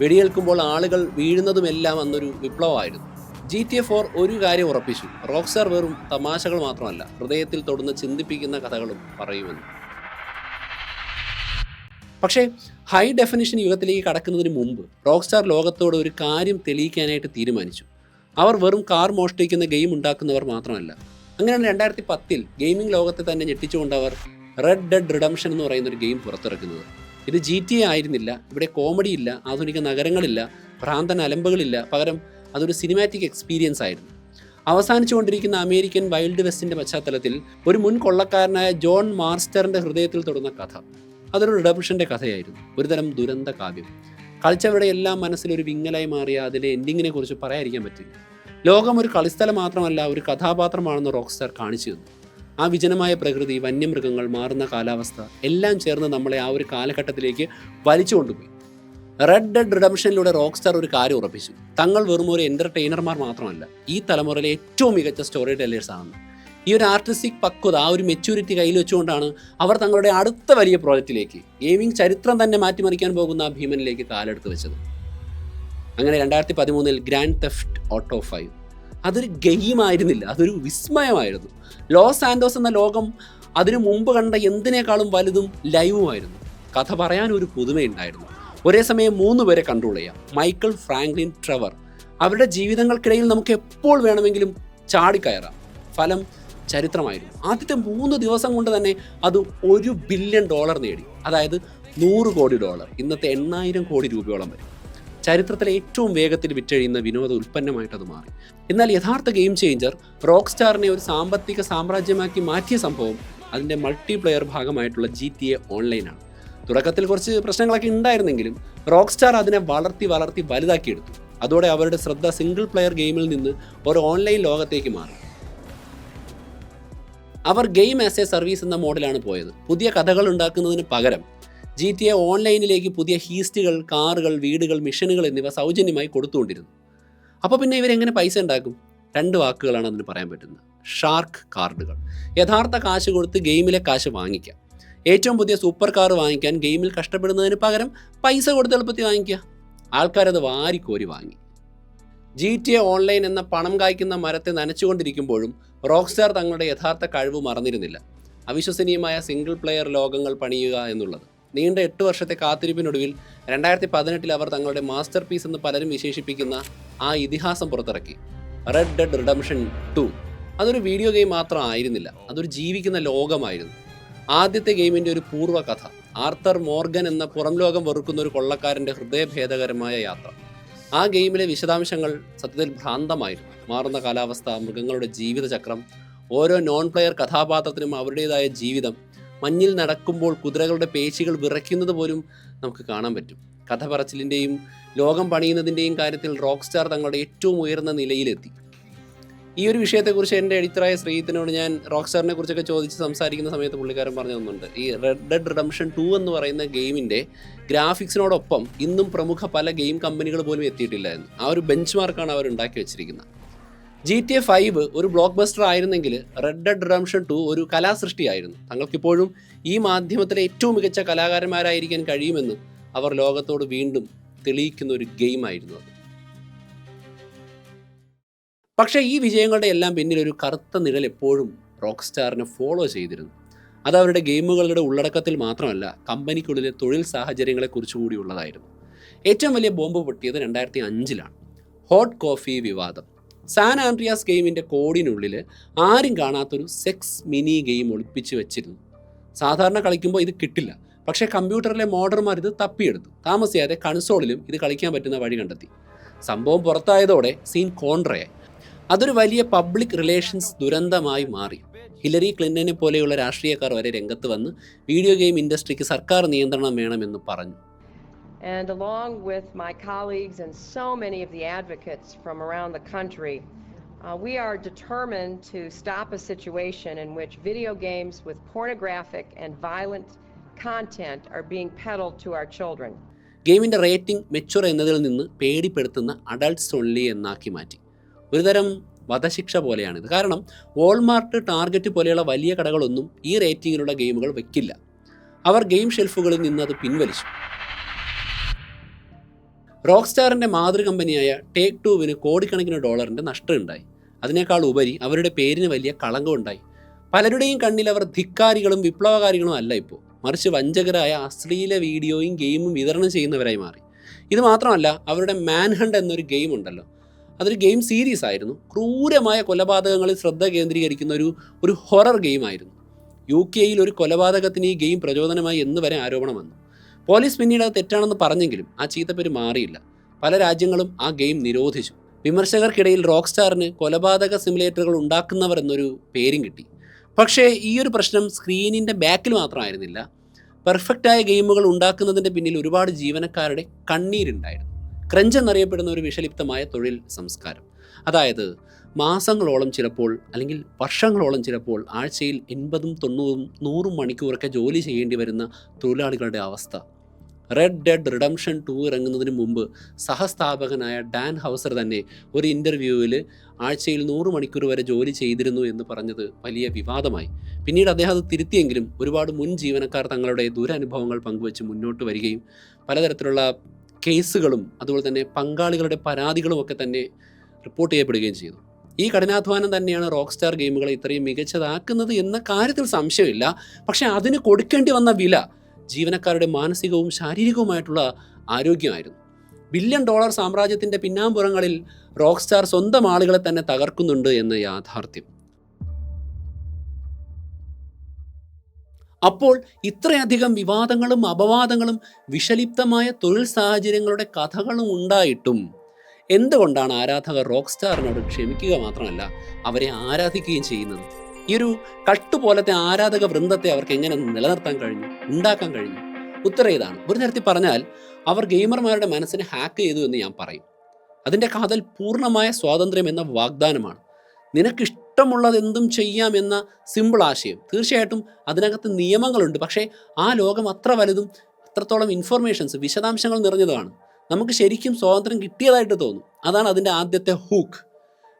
വെടിയേൽക്കുമ്പോൾ ആളുകൾ വീഴുന്നതുമെല്ലാം അന്നൊരു വിപ്ലവമായിരുന്നു. ജി ടി എ ഫോർ ഒരു കാര്യം ഉറപ്പിച്ചു. റോക്ക് വെറും തമാശകൾ മാത്രമല്ല ഹൃദയത്തിൽ തൊടുന്ന ചിന്തിപ്പിക്കുന്ന കഥകളും പറയുമെന്ന്. പക്ഷേ ഹൈ ഡെഫിനിഷൻ യുഗത്തിലേക്ക് കടക്കുന്നതിന് മുമ്പ് റോക്ക് സ്റ്റാർ ലോകത്തോട് ഒരു കാര്യം തെളിയിക്കാനായിട്ട് തീരുമാനിച്ചു. അവർ വെറും കാർ മോഷ്ടിക്കുന്ന ഗെയിം ഉണ്ടാക്കുന്നവർ മാത്രമല്ല അങ്ങനെയാണ് രണ്ടായിരത്തി പത്തിൽ ഗെയിമിംഗ് ലോകത്തെ തന്നെ ഞെട്ടിച്ചുകൊണ്ട് അവർ റെഡ് ഡെഡ് റിഡംഷൻ എന്ന് പറയുന്ന ഒരു ഗെയിം പുറത്തിറക്കുന്നത്. ഇത് ജി ടി ആയിരുന്നില്ല. ഇവിടെ കോമഡി ഇല്ല ആധുനിക നഗരങ്ങളില്ല ഭ്രാന്തൻ അലമ്പുകളില്ല. പകരം അതൊരു സിനിമാറ്റിക് എക്സ്പീരിയൻസ് ആയിരുന്നു. അവസാനിച്ചുകൊണ്ടിരിക്കുന്ന അമേരിക്കൻ വൈൽഡ് വെസ്റ്റിന്റെ പശ്ചാത്തലത്തിൽ ഒരു മുൻ കൊള്ളക്കാരനായ ജോൺ മാർസ്റ്ററിന്റെ ഹൃദയത്തിൽ തൊടുന്ന കഥ. അതൊരു റിഡംഷന്റെ കഥയായിരുന്നു. ഒരുതരം ദുരന്ത കാവ്യം. കളിച്ചവരുടെ എല്ലാം മനസ്സിൽ ഒരു വിങ്ങലായി മാറിയ അതിലെ എൻഡിങ്ങിനെ കുറിച്ച് പറയാതിരിക്കാൻ പറ്റില്ല. ലോകം ഒരു കളിസ്ഥലം മാത്രമല്ല ഒരു കഥാപാത്രമാണെന്ന് റോക്സ്റ്റാർ കാണിച്ചു തന്നു. ആ വിജനമായ പ്രകൃതി വന്യമൃഗങ്ങൾ മാറുന്ന കാലാവസ്ഥ എല്ലാം ചേർന്ന് നമ്മളെ ആ ഒരു കാലഘട്ടത്തിലേക്ക് വലിച്ചു കൊണ്ടുപോയി. റെഡ് ഡെഡ് റിഡംഷനിലൂടെ റോക്ക് സ്റ്റാർ ഒരു കാര്യം ഉറപ്പിച്ചു. തങ്ങൾ വെറും ഒരു എന്റർടൈനർമാർ മാത്രമല്ല ഈ തലമുറയിലെ ഏറ്റവും മികച്ച സ്റ്റോറി ടെല്ലേഴ്സ് ആണ്. ഈ ഒരു ആർട്ടിസ്റ്റിക് പക്വത ആ ഒരു മെച്യൂരിറ്റി കയ്യിൽ വെച്ചുകൊണ്ടാണ് അവർ തങ്ങളുടെ അടുത്ത വലിയ പ്രോജക്റ്റിലേക്ക് ഗെയിമിംഗ് ചരിത്രം തന്നെ മാറ്റിമറിക്കാൻ പോകുന്ന ഭീമനിലേക്ക് കാലെടുത്ത് വെച്ചത്. അങ്ങനെ രണ്ടായിരത്തി പതിമൂന്നിൽ ഗ്രാൻഡ് തെഫ്റ്റ് ഓട്ടോ ഫൈവ് അതൊരു ഗെയിം ആയിരുന്നില്ല. അതൊരു വിസ്മയമായിരുന്നു. ലോസ് ആൻഡോസ് എന്ന ലോകം അതിനു മുമ്പ് കണ്ട എന്തിനേക്കാളും വലുതും ലൈവുമായിരുന്നു കഥ പറയാൻ ഒരു പുതുമയുണ്ടായിരുന്നു. ഒരേ സമയം മൂന്ന് പേരെ കൺട്രോൾ ചെയ്യാം. മൈക്കിൾ ഫ്രാങ്ക്ലിൻ ട്രെവർ അവരുടെ ജീവിതങ്ങൾക്കിടയിൽ നമുക്ക് എപ്പോൾ വേണമെങ്കിലും ചാടിക്കയറാം. ഫലം ചരിത്രമായിരുന്നു. ആദ്യത്തെ മൂന്ന് ദിവസം കൊണ്ട് തന്നെ അത് ഒരു ബില്യൺ ഡോളർ നേടി. അതായത് നൂറ് കോടി ഡോളർ ഇന്നത്തെ എണ്ണായിരം കോടി രൂപയോളം വരും. ചരിത്രത്തിലെ ഏറ്റവും വേഗത്തിൽ വിറ്റഴിയുന്ന വിനോദ ഉൽപ്പന്നമായിട്ട് അത് മാറി. എന്നാൽ യഥാർത്ഥ ഗെയിം ചേഞ്ചർ റോക്ക് സ്റ്റാറിനെ ഒരു സാമ്പത്തിക സാമ്രാജ്യമാക്കി മാറ്റിയ സംഭവം അതിന്റെ മൾട്ടിപ്ലെയർ ഭാഗമായിട്ടുള്ള ജി ടി എ ഓൺലൈനാണ് തുടക്കത്തിൽ കുറച്ച് പ്രശ്നങ്ങളൊക്കെ ഉണ്ടായിരുന്നെങ്കിലും റോക്ക് സ്റ്റാർ അതിനെ വളർത്തി വളർത്തി വലുതാക്കിയെടുത്തു. അതോടെ അവരുടെ ശ്രദ്ധ സിംഗിൾ പ്ലെയർ ഗെയിമിൽ നിന്ന് ഒരു ഓൺലൈൻ ലോകത്തേക്ക് മാറി. അവർ ഗെയിം ആസ് എ സർവീസ് എന്ന മോഡലാണ് പോയത്. പുതിയ കഥകൾ ഉണ്ടാക്കുന്നതിന് പകരം ജി ടി എ ഓൺലൈനിലേക്ക് പുതിയ ഹീസ്റ്റുകൾ കാറുകൾ വീടുകൾ മിഷനുകൾ എന്നിവ സൗജന്യമായി കൊടുത്തുകൊണ്ടിരുന്നു. അപ്പോൾ പിന്നെ ഇവരെങ്ങനെ പൈസ ഉണ്ടാക്കും? രണ്ട് വാക്കുകളാണ് അതിന് പറയാൻ പറ്റുന്നത്. ഷാർക്ക് കാർഡുകൾ. യഥാർത്ഥ കാശ് കൊടുത്ത് ഗെയിമിലെ കാശ് വാങ്ങിക്കാം. ഏറ്റവും പുതിയ സൂപ്പർ കാർ വാങ്ങിക്കാൻ ഗെയിമിൽ കഷ്ടപ്പെടുന്നതിന് പകരം പൈസ കൊടുത്ത് എളുപ്പത്തിൽ വാങ്ങിക്കുക. ആൾക്കാരത് വാരിക്കോരി വാങ്ങി. ജി ടി എ ഓൺലൈൻ എന്ന പണം കായ്ക്കുന്ന മരത്തെ നനച്ചുകൊണ്ടിരിക്കുമ്പോഴും റോക്സ്റ്റാർ തങ്ങളുടെ യഥാർത്ഥ കഴിവ് മറന്നിരുന്നില്ല. അവിശ്വസനീയമായ സിംഗിൾ പ്ലെയർ ലോകങ്ങൾ പണിയുക എന്നുള്ളത്. നീണ്ട എട്ട് വർഷത്തെ കാത്തിരിപ്പിനൊടുവിൽ രണ്ടായിരത്തി പതിനെട്ടിൽ അവർ തങ്ങളുടെ മാസ്റ്റർ പീസ് എന്ന് പലരും വിശേഷിപ്പിക്കുന്ന ആ ഇതിഹാസം പുറത്തിറക്കി. റെഡ് ഡെഡ് റിഡംഷൻ ടു അതൊരു വീഡിയോ ഗെയിം മാത്രം ആയിരുന്നില്ല. അതൊരു ജീവിക്കുന്ന ലോകമായിരുന്നു. ആദ്യത്തെ ഗെയിമിന്റെ ഒരു പൂർവകഥ ആർത്തർ മോർഗൻ എന്ന പുറം ലോകം വെറുക്കുന്ന ഒരു കൊള്ളക്കാരന്റെ ഹൃദയഭേദകരമായ യാത്ര. ആ ഗെയിമിലെ വിശദാംശങ്ങൾ സത്യത്തിൽ ഭ്രാന്തമായിരുന്നു. മാറുന്ന കാലാവസ്ഥ മൃഗങ്ങളുടെ ജീവിതചക്രം ഓരോ നോൺ പ്ലെയർ കഥാപാത്രത്തിനും അവരുടേതായ ജീവിതം മഞ്ഞിൽ നടക്കുമ്പോൾ കുതിരകളുടെ പേശികൾ വിറയ്ക്കുന്നത് പോലും നമുക്ക് കാണാൻ പറ്റും. കഥ പറച്ചിലിന്റെയും ലോകം പണിയുന്നതിന്റെയും കാര്യത്തിൽ റോക്ക് സ്റ്റാർ തങ്ങളുടെ ഏറ്റവും ഉയർന്ന നിലയിലെത്തി. ഈ ഒരു വിഷയത്തെക്കുറിച്ച് എന്റെ എഡിറ്ററായ ശ്രീജിത്തിനോട് ഞാൻ റോക്ക് സ്റ്റാറിനെ കുറിച്ചൊക്കെ ചോദിച്ച് സംസാരിക്കുന്ന സമയത്ത് പുള്ളിക്കാരൻ പറഞ്ഞു തന്നുണ്ട് ഈ റെഡ് ഡെഡ് റിഡംഷൻ ടു എന്ന് പറയുന്ന ഗെയിമിന്റെ ഗ്രാഫിക്സിനോടൊപ്പം ഇന്നും പ്രമുഖ പല ഗെയിം കമ്പനികൾ പോലും എത്തിയിട്ടില്ലായിരുന്നു. ആ ഒരു ബെഞ്ച് മാർക്കാണ് അവർ ഉണ്ടാക്കി വെച്ചിരിക്കുന്നത്. ജി ടി എ ഫൈവ് ഒരു ബ്ലോക്ക് ബസ്റ്റർ ആയിരുന്നെങ്കിൽ റെഡ് ഡെഡ് റംഷൻ ടു ഒരു കലാസൃഷ്ടിയായിരുന്നു. തങ്ങൾക്കിപ്പോഴും ഈ മാധ്യമത്തിലെ ഏറ്റവും മികച്ച കലാകാരന്മാരായിരിക്കാൻ കഴിയുമെന്ന് അവർ ലോകത്തോട് വീണ്ടും തെളിയിക്കുന്ന ഒരു ഗെയിമായിരുന്നു അത്. പക്ഷേ ഈ വിജയങ്ങളുടെ എല്ലാം പിന്നിൽ ഒരു കറുത്ത നിഴൽ എപ്പോഴും റോക്ക് സ്റ്റാറിനെ ഫോളോ ചെയ്തിരുന്നു. അത് അവരുടെ ഗെയിമുകളുടെ ഉള്ളടക്കത്തിൽ മാത്രമല്ല കമ്പനിക്കുള്ളിലെ തൊഴിൽ സാഹചര്യങ്ങളെക്കുറിച്ച് കൂടി ഉള്ളതായിരുന്നു. ഏറ്റവും വലിയ ബോംബ് പൊട്ടിയത് രണ്ടായിരത്തി അഞ്ചിലാണ്. ഹോട്ട് കോഫി വിവാദം. സാൻ ആൻഡ്രിയാസ് ഗെയിമിന്റെ കോഡിനുള്ളിൽ ആരും കാണാത്തൊരു സെക്സ് മിനി ഗെയിം ഒളിപ്പിച്ച് വെച്ചിരുന്നു. സാധാരണ കളിക്കുമ്പോൾ ഇത് കിട്ടില്ല. പക്ഷേ കമ്പ്യൂട്ടറിലെ മോഡർമാർ ഇത് തപ്പിയെടുത്തു. താമസിയാതെ കൺസോളിലും ഇത് കളിക്കാൻ പറ്റുന്ന വഴി കണ്ടെത്തി. സംഭവം പുറത്തായതോടെ സീൻ കോൺട്രയായി. അതൊരു വലിയ പബ്ലിക് റിലേഷൻസ് ദുരന്തമായി മാറി. ഹിലരി ക്ലിന്റനെ പോലെയുള്ള രാഷ്ട്രീയക്കാർ വരെ രംഗത്ത് വന്ന് വീഡിയോ ഗെയിം ഇൻഡസ്ട്രിക്ക് സർക്കാർ നിയന്ത്രണം വേണമെന്ന് പറഞ്ഞു. And along with my colleagues and so many of the advocates from around the country, uh, we are determined to stop a situation in which video games with pornographic and violent content are being peddled to our children. ഗെയിമിന്റെ rating mature എന്നതിൽ നിന്ന് പേടിപ്പെടുത്തുന്ന adults only എന്നാക്കി മാറ്റി ഒരുതരം വധശിക്ഷ പോലെയാണിത് കാരണം Walmart target പോലെയുള്ള വലിയ കടകളൊന്നും ഈ റേറ്റിംഗിലുള്ള ഗെയിമുകൾ വെക്കില്ല അവർ ഗെയിം ഷെൽഫുകളിൽ നിന്ന് അത് പിൻവലിച്ചു റോക്ക് സ്റ്റാറിന്റെ മാതൃ കമ്പനിയായ ടേക്ക് ടൂവിന് കോടിക്കണക്കിന് ഡോളറിന്റെ നഷ്ടമുണ്ടായി. അതിനേക്കാൾ ഉപരി അവരുടെ പേരിന് വലിയ കളങ്കമുണ്ടായി. പലരുടെയും കണ്ണിൽ അവർ ധിക്കാരികളും വിപ്ലവകാരികളും അല്ല ഇപ്പോൾ. മറിച്ച് വഞ്ചകരായ അശ്ലീല വീഡിയോയും ഗെയിമും വിതരണം ചെയ്യുന്നവരായി മാറി. ഇത് മാത്രമല്ല അവരുടെ മാൻഹണ്ട് എന്നൊരു ഗെയിം ഉണ്ടല്ലോ. അതൊരു ഗെയിം സീരീസ് ആയിരുന്നു. ക്രൂരമായ കൊലപാതകങ്ങളിൽ ശ്രദ്ധ കേന്ദ്രീകരിക്കുന്ന ഒരു ഒരു ഹൊറർ ഗെയിമായിരുന്നു. യു കെയിൽ ഒരു കൊലപാതകത്തിന് ഈ ഗെയിം പ്രചോദനമായി എന്ന് വരെ ആരോപണം വന്നു. പോലീസ് പിന്നീട് അത് തെറ്റാണെന്ന് പറഞ്ഞെങ്കിലും ആ ചീത്തപ്പേര് മാറിയില്ല. പല രാജ്യങ്ങളും ആ ഗെയിം നിരോധിച്ചു. വിമർശകർക്കിടയിൽ റോക്ക് സ്റ്റാറിന് കൊലപാതക സിമുലേറ്ററുകൾ ഉണ്ടാക്കുന്നവർ എന്നൊരു പേരും കിട്ടി. പക്ഷേ ഈ ഒരു പ്രശ്നം സ്ക്രീനിന്റെ ബാക്കിൽ മാത്രമായിരുന്നില്ല. പെർഫെക്റ്റായ ഗെയിമുകൾ ഉണ്ടാക്കുന്നതിന്റെ പിന്നിൽ ഒരുപാട് ജീവനക്കാരുടെ കണ്ണീരുണ്ടായിരുന്നു. ക്രഞ്ച് എന്നറിയപ്പെടുന്ന ഒരു വിഷലിപ്തമായ തൊഴിൽ സംസ്കാരം. അതായത് മാസങ്ങളോളം ചിലപ്പോൾ അല്ലെങ്കിൽ വർഷങ്ങളോളം ചിലപ്പോൾ ആഴ്ചയിൽ എൺപതും തൊണ്ണൂറും നൂറും മണിക്കൂറൊക്കെ ജോലി ചെയ്യേണ്ടി വരുന്ന തൊഴിലാളികളുടെ അവസ്ഥ. റെഡ് ഡെഡ് റിഡംഷൻ ടു ഇറങ്ങുന്നതിന് മുമ്പ് സഹസ്ഥാപകനായ ഡാൻ ഹൗസർ തന്നെ ഒരു ഇന്റർവ്യൂവിൽ ആഴ്ചയിൽ നൂറ് മണിക്കൂർ വരെ ജോലി ചെയ്തിരുന്നു എന്ന് പറഞ്ഞത് വലിയ വിവാദമായി. പിന്നീട് അദ്ദേഹം അത് തിരുത്തിയെങ്കിലും ഒരുപാട് മുൻ ജീവനക്കാർ തങ്ങളുടെ ദുരനുഭവങ്ങൾ പങ്കുവച്ച് മുന്നോട്ട് വരികയും പലതരത്തിലുള്ള കേസുകളും അതുപോലെ തന്നെ പങ്കാളികളുടെ പരാതികളും ഒക്കെ തന്നെ റിപ്പോർട്ട് ചെയ്യപ്പെടുകയും ചെയ്തു. ഈ കഠിനാധ്വാനം തന്നെയാണ് റോക്ക് സ്റ്റാർ ഗെയിമുകളെ ഇത്രയും മികച്ചതാക്കുന്നത് എന്ന കാര്യത്തിൽ സംശയമില്ല. പക്ഷേ അതിന് കൊടുക്കേണ്ടി വന്ന വില ജീവനക്കാരുടെ മാനസികവും ശാരീരികവുമായിട്ടുള്ള ആരോഗ്യമായിരുന്നു. ബില്യൺ ഡോളർ സാമ്രാജ്യത്തിന്റെ പിന്നാമ്പുറങ്ങളിൽ റോക്ക് സ്റ്റാർ സ്വന്തം ആളുകളെ തന്നെ തകർക്കുന്നുണ്ട് എന്ന യാഥാർത്ഥ്യം. അപ്പോൾ ഇത്രയധികം വിവാദങ്ങളും അപവാദങ്ങളും വിഷലിപ്തമായ തൊഴിൽ സാഹചര്യങ്ങളുടെ കഥകളും ഉണ്ടായിട്ടും എന്തുകൊണ്ടാണ് ആരാധകർ റോക്ക് സ്റ്റാറിനോട് ക്ഷമിക്കുക മാത്രമല്ല അവരെ ആരാധിക്കുകയും ചെയ്യുന്നത്? ഈ ഒരു കട്ട് പോലത്തെ ആരാധക വൃന്ദത്തെ അവർക്ക് എങ്ങനെ നിലനിർത്താൻ കഴിഞ്ഞു ഉണ്ടാക്കാൻ കഴിഞ്ഞു? ഉത്തരം ഇതാണ് ഒരു തരത്തിൽ പറഞ്ഞാൽ അവർ ഗെയിമർമാരുടെ മനസ്സിനെ ഹാക്ക് ചെയ്തു എന്ന് ഞാൻ പറയും. അതിന്റെ കാതൽ പൂർണമായ സ്വാതന്ത്ര്യം എന്ന വാഗ്ദാനമാണ്. നിനക്കിഷ്ടമുള്ളത് എന്തും ചെയ്യാം എന്ന സിമ്പിൾ ആശയം. തീർച്ചയായിട്ടും അതിനകത്ത് നിയമങ്ങളുണ്ട്. പക്ഷേ ആ ലോകം അത്ര വലുതും അത്രത്തോളം ഇൻഫർമേഷൻസ് വിശദാംശങ്ങൾ നിറഞ്ഞതുമാണ്. നമുക്ക് ശരിക്കും സ്വാതന്ത്ര്യം കിട്ടിയതായിട്ട് തോന്നും. അതാണ് അതിന്റെ ആദ്യത്തെ ഹൂക്ക്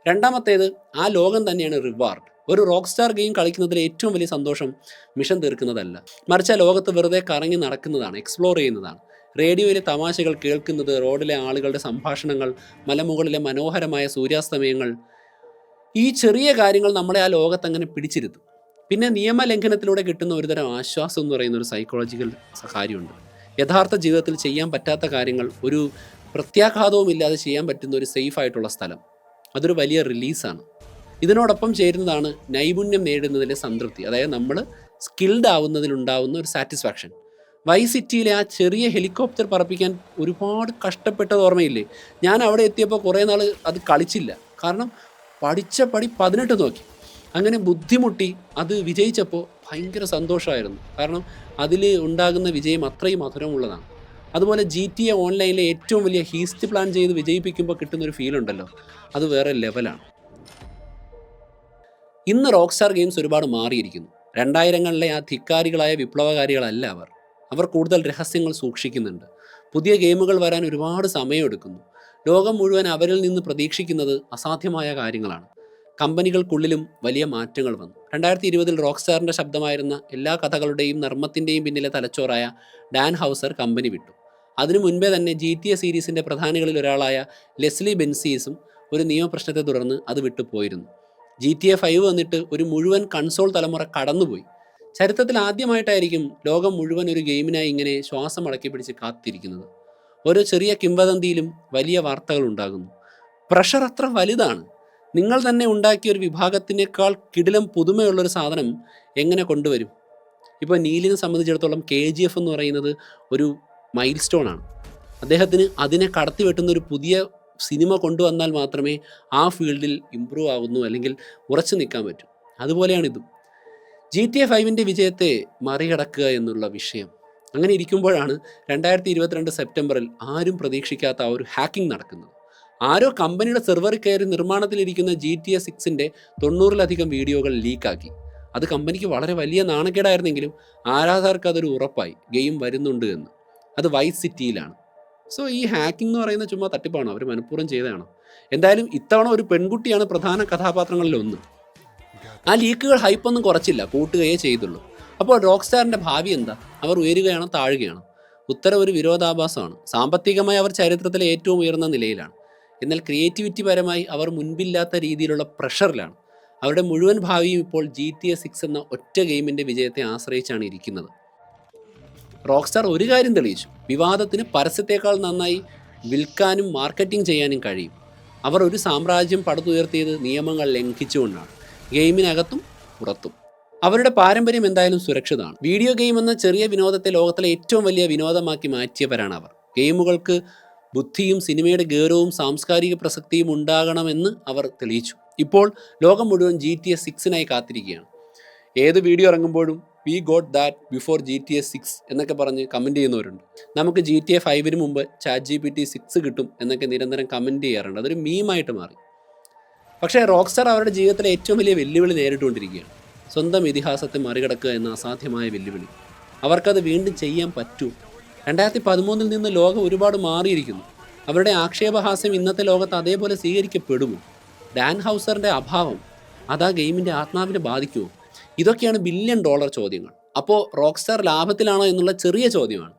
രണ്ടാമത്തേത് ആ ലോകം തന്നെയാണ് റിവാർഡ് ഒരു റോക്ക് സ്റ്റാർ ഗെയിം കളിക്കുന്നതിൽ ഏറ്റവും വലിയ സന്തോഷം മിഷൻ തീർക്കുന്നതല്ല. മറിച്ച് ആ ലോകത്ത് വെറുതെ കറങ്ങി നടക്കുന്നതാണ് എക്സ്പ്ലോർ ചെയ്യുന്നതാണ്. റേഡിയോയിലെ തമാശകൾ കേൾക്കുന്നത് റോഡിലെ ആളുകളുടെ സംഭാഷണങ്ങൾ മലമുകളിലെ മനോഹരമായ സൂര്യാസ്തമയങ്ങൾ ഈ ചെറിയ കാര്യങ്ങൾ നമ്മളെ ആ ലോകത്ത് അങ്ങനെ പിടിച്ചിരുത്തും. പിന്നെ നിയമലംഘനത്തിലൂടെ കിട്ടുന്ന ഒരുതരം ആശ്വാസം എന്ന് പറയുന്ന ഒരു സൈക്കോളജിക്കൽ കാര്യമുണ്ട്. യഥാർത്ഥ ജീവിതത്തിൽ ചെയ്യാൻ പറ്റാത്ത കാര്യങ്ങൾ ഒരു പ്രത്യാഘാതവും ഇല്ലാതെ ചെയ്യാൻ പറ്റുന്ന ഒരു സേഫ് ആയിട്ടുള്ള സ്ഥലം. അതൊരു വലിയ റിലീസാണ് ഇതിനോടൊപ്പം ചേരുന്നതാണ് നൈപുണ്യം നേടുന്നതിലെ സംതൃപ്തി. അതായത് നമ്മൾ സ്കിൽഡ് ആവുന്നതിലുണ്ടാവുന്ന ഒരു സാറ്റിസ്ഫാക്ഷൻ വൈ സിറ്റിയിലെ ആ ചെറിയ ഹെലികോപ്റ്റർ പറപ്പിക്കാൻ ഒരുപാട് കഷ്ടപ്പെട്ടത് ഓർമ്മയില്ലേ? ഞാൻ അവിടെ എത്തിയപ്പോൾ കുറേ നാൾ അത് കളിച്ചില്ല. കാരണം പഠിച്ച പടി പതിനെട്ട് നോക്കി. അങ്ങനെ ബുദ്ധിമുട്ടി അത് വിജയിച്ചപ്പോൾ ഭയങ്കര സന്തോഷമായിരുന്നു. കാരണം അതിൽ ഉണ്ടാകുന്ന വിജയം അത്രയും മധുരമുള്ളതാണ്. അതുപോലെ ജി ടി എ ഓൺലൈനിലെ ഏറ്റവും വലിയ ഹീസ്റ്റ് പ്ലാൻ ചെയ്ത് വിജയിപ്പിക്കുമ്പോൾ കിട്ടുന്നൊരു ഫീൽ ഉണ്ടല്ലോ. അത് വേറെ ലെവലാണ് ഇന്ന് റോക്ക് സ്റ്റാർ ഗെയിംസ് ഒരുപാട് മാറിയിരിക്കുന്നു. രണ്ടായിരങ്ങളിലെ ആ ധിക്കാരികളായ വിപ്ലവകാരികളല്ല അവർ. അവർ കൂടുതൽ രഹസ്യങ്ങൾ സൂക്ഷിക്കുന്നുണ്ട്. പുതിയ ഗെയിമുകൾ വരാൻ ഒരുപാട് സമയമെടുക്കുന്നു. ലോകം മുഴുവൻ അവരിൽ നിന്ന് പ്രതീക്ഷിക്കുന്നത് അസാധ്യമായ കാര്യങ്ങളാണ്. കമ്പനികൾക്കുള്ളിലും വലിയ മാറ്റങ്ങൾ വന്നു. രണ്ടായിരത്തി ഇരുപതിൽ റോക്ക് സ്റ്റാറിന്റെ ശബ്ദമായിരുന്ന എല്ലാ കഥകളുടെയും നർമ്മത്തിന്റെയും പിന്നിലെ തലച്ചോറായ ഡാൻ ഹൗസർ കമ്പനി വിട്ടു. അതിനു മുൻപേ തന്നെ ജി ടി എ സീരീസിന്റെ പ്രധാനികളിൽ ഒരാളായ ലെസ്ലി ബെൻസീസും ഒരു നിയമപ്രശ്നത്തെ തുടർന്ന് അത് വിട്ടുപോയിരുന്നു. ജി ടി എ ഫൈവ് വന്നിട്ട് ഒരു മുഴുവൻ കൺസോൾ തലമുറ കടന്നുപോയി. ചരിത്രത്തിൽ ആദ്യമായിട്ടായിരിക്കും ലോകം മുഴുവൻ ഒരു ഗെയിമിനായി ഇങ്ങനെ ശ്വാസം അടക്കി പിടിച്ച് കാത്തിരിക്കുന്നത്. ഓരോ ചെറിയ കിംവദന്തിയിലും വലിയ വാർത്തകൾ ഉണ്ടാകുന്നു. പ്രഷർ അത്ര വലുതാണ്. നിങ്ങൾ തന്നെ ഉണ്ടാക്കിയ ഒരു വിഭാഗത്തിനേക്കാൾ കിടിലം പുതുമയുള്ളൊരു സാധനം എങ്ങനെ കൊണ്ടുവരും? ഇപ്പോൾ നീലിനെ സംബന്ധിച്ചിടത്തോളം കെ ജി എഫ് എന്ന് പറയുന്നത് ഒരു മൈൽ സ്റ്റോൺ ആണ്. അദ്ദേഹത്തിന് അതിനെ കടത്തി വെട്ടുന്ന ഒരു പുതിയ സിനിമ കൊണ്ടുവന്നാൽ മാത്രമേ ആ ഫീൽഡിൽ ഇമ്പ്രൂവ് ആകുന്നു അല്ലെങ്കിൽ ഉറച്ചു നിൽക്കാൻ പറ്റും. അതുപോലെയാണ് ഇതും. ജി ടി എ ഫൈവിന്റെ വിജയത്തെ മറികടക്കുക എന്നുള്ള വിഷയം. അങ്ങനെ ഇരിക്കുമ്പോഴാണ് രണ്ടായിരത്തി ഇരുപത്തിരണ്ട് സെപ്റ്റംബറിൽ ആരും പ്രതീക്ഷിക്കാത്ത ആ ഒരു ഹാക്കിംഗ് നടക്കുന്നത്. ആരോ കമ്പനിയുടെ സെർവറിൽ കയറി നിർമ്മാണത്തിലിരിക്കുന്ന ജി ടി എ സിക്സിന്റെ തൊണ്ണൂറിലധികം വീഡിയോകൾ ലീക്കാക്കി അത് കമ്പനിക്ക് വളരെ വലിയ നാണക്കേടായിരുന്നെങ്കിലും ആരാധകർക്ക് അതൊരു ഉറപ്പായി. ഗെയിം വരുന്നുണ്ട് എന്ന്. അത് വൈറ്റ് സിറ്റിയിലാണ് സോ ഈ ഹാക്കിംഗ് എന്ന് പറയുന്ന ചുമ്മാ തട്ടിപ്പാണ്? അവർ മനഃപൂർവം ചെയ്തതാണോ? എന്തായാലും ഇത്തവണ ഒരു പെൺകുട്ടിയാണ് പ്രധാന കഥാപാത്രങ്ങളിൽ ഒന്ന് ആ ലീക്കുകൾ ഹൈപ്പൊന്നും കുറച്ചില്ല കൂട്ടുകയേ ചെയ്തുള്ളൂ. അപ്പോൾ റോക്ക് സ്റ്റാറിന്റെ ഭാവി എന്താ? അവർ ഉയരുകയാണോ താഴുകയാണോ? ഉത്തരം ഒരു വിരോധാഭാസമാണ്. സാമ്പത്തികമായി അവർ ചരിത്രത്തിലെ ഏറ്റവും ഉയർന്ന നിലയിലാണ്. എന്നാൽ ക്രിയേറ്റിവിറ്റി പരമായി അവർ മുൻപില്ലാത്ത രീതിയിലുള്ള പ്രഷറിലാണ് അവരുടെ മുഴുവൻ ഭാവിയും ഇപ്പോൾ ജി ടി എ സിക്സ് എന്ന ഒറ്റ ഗെയിമിന്റെ വിജയത്തെ ആശ്രയിച്ചാണ് ഇരിക്കുന്നത്. റോക്സ്റ്റാർ ഒരു കാര്യം തെളിയിച്ചു. വിവാദത്തിന് പരസ്യത്തേക്കാൾ നന്നായി വിൽക്കാനും മാർക്കറ്റിംഗ് ചെയ്യാനും കഴിയും. അവർ ഒരു സാമ്രാജ്യം പടുത്തുയർത്തിയത് നിയമങ്ങൾ ലംഘിച്ചുകൊണ്ടാണ്. ഗെയിമിനകത്തും പുറത്തും. അവരുടെ പാരമ്പര്യം എന്തായാലും സുരക്ഷിതമാണ്. വീഡിയോ ഗെയിം എന്ന ചെറിയ വിനോദത്തെ ലോകത്തിലെ ഏറ്റവും വലിയ വിനോദമാക്കി മാറ്റിയവരാണ് അവർ ഗെയിമുകൾക്ക് ബുദ്ധിയും സിനിമയുടെ ഗൗരവവും സാംസ്കാരിക പ്രസക്തിയും ഉണ്ടാകണമെന്ന് അവർ തെളിയിച്ചു. ഇപ്പോൾ ലോകം മുഴുവൻ ജി ടി എസ് സിക്സിനായി കാത്തിരിക്കുകയാണ്. ഏത് video ഇറങ്ങുമ്പോഴും we got that before G T S six എന്നൊക്കെ പറഞ്ഞ് കമന്റ് ചെയ്യുന്നവരുണ്ട്. നമുക്ക് ജി ടി എ ഫൈവിന് മുമ്പ് Chat G P T six കിട്ടും എന്നൊക്കെ നിരന്തരം കമന്റ് ചെയ്യാറുണ്ട്. അതൊരു മീമായിട്ട് മാറി. പക്ഷേ റോക്സ്റ്റാർ അവരുടെ ജീവിതത്തിലെ ഏറ്റവും വലിയ വെല്ലുവിളി നേരിട്ടുകൊണ്ടിരിക്കുകയാണ്. സ്വന്തം ഇതിഹാസത്തെ മറികടക്കുക എന്ന അസാധ്യമായ വെല്ലുവിളി. അവർക്കത് വീണ്ടും ചെയ്യാൻ പറ്റൂ. രണ്ടായിരത്തി പതിമൂന്നിൽ നിന്ന് ലോകം ഒരുപാട് മാറിയിരിക്കുന്നു. അവരുടെ ആക്ഷേപഹാസ്യം ഇന്നത്തെ ലോകത്ത് അതേപോലെ സ്വീകരിക്കപ്പെടുമോ? ഡാൻ ഹൗസറിന്റെ അഭാവം അതാ ഗെയിമിന്റെ ആത്മാവിനെ ബാധിക്കുമോ ഇതൊക്കെയാണ് ബില്യൺ ഡോളർ ചോദ്യങ്ങൾ. അപ്പോൾ റോക്സ്റ്റാർ ലാഭത്തിലാണോ എന്നുള്ള ചെറിയ ചോദ്യമാണ്.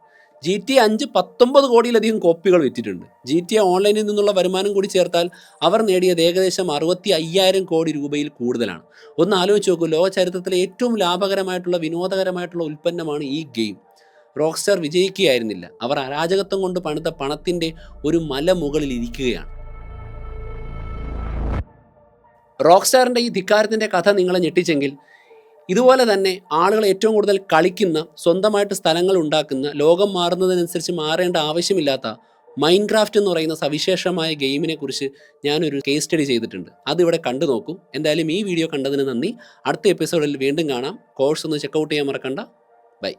ജി ടി അഞ്ച് പത്തൊമ്പത് കോടിയിലധികം കോപ്പികൾ വിറ്റിട്ടുണ്ട്. ജി ടി ഓൺലൈനിൽ നിന്നുള്ള വരുമാനം കൂടി ചേർത്താൽ അവർ നേടിയത് ഏകദേശം അറുപത്തി അയ്യായിരം കോടി രൂപയിൽ കൂടുതലാണ്. ഒന്ന് ആലോചിച്ച് നോക്കൂ ലോക ചരിത്രത്തിലെ ഏറ്റവും ലാഭകരമായിട്ടുള്ള വിനോദകരമായിട്ടുള്ള ഉൽപ്പന്നമാണ് ഈ ഗെയിം റോക്സ്റ്റാർ വിജയിക്കുകയായിരുന്നില്ല. അവർ അരാജകത്വം കൊണ്ട് പണിത പണത്തിന്റെ ഒരു മല മുകളിൽ ഇരിക്കുകയാണ്. റോക്സ്റ്റാറിന്റെ ഈ ധിക്കാരത്തിന്റെ കഥ നിങ്ങളെ ഞെട്ടിച്ചെങ്കിൽ ഇതുപോലെ തന്നെ ആളുകൾ ഏറ്റവും കൂടുതൽ കളിക്കുന്ന സ്വന്തമായിട്ട് സ്ഥലങ്ങൾ ഉണ്ടാക്കുന്ന ലോകം മാറുന്നതിനനുസരിച്ച് മാറേണ്ട ആവശ്യമില്ലാത്ത മൈൻക്രാഫ്റ്റ് എന്ന് പറയുന്ന സവിശേഷമായ ഗെയിമിനെ കുറിച്ച് ഞാനൊരു കേസ് സ്റ്റഡി ചെയ്തിട്ടുണ്ട്. അതിവിടെ കണ്ടു നോക്കൂ. എന്തായാലും ഈ വീഡിയോ കണ്ടതിന് നന്ദി. അടുത്ത എപ്പിസോഡിൽ വീണ്ടും കാണാം. കോഴ്സ് ഒന്ന് ചെക്കൗട്ട് ചെയ്യാൻ മറക്കണ്ട. ബൈ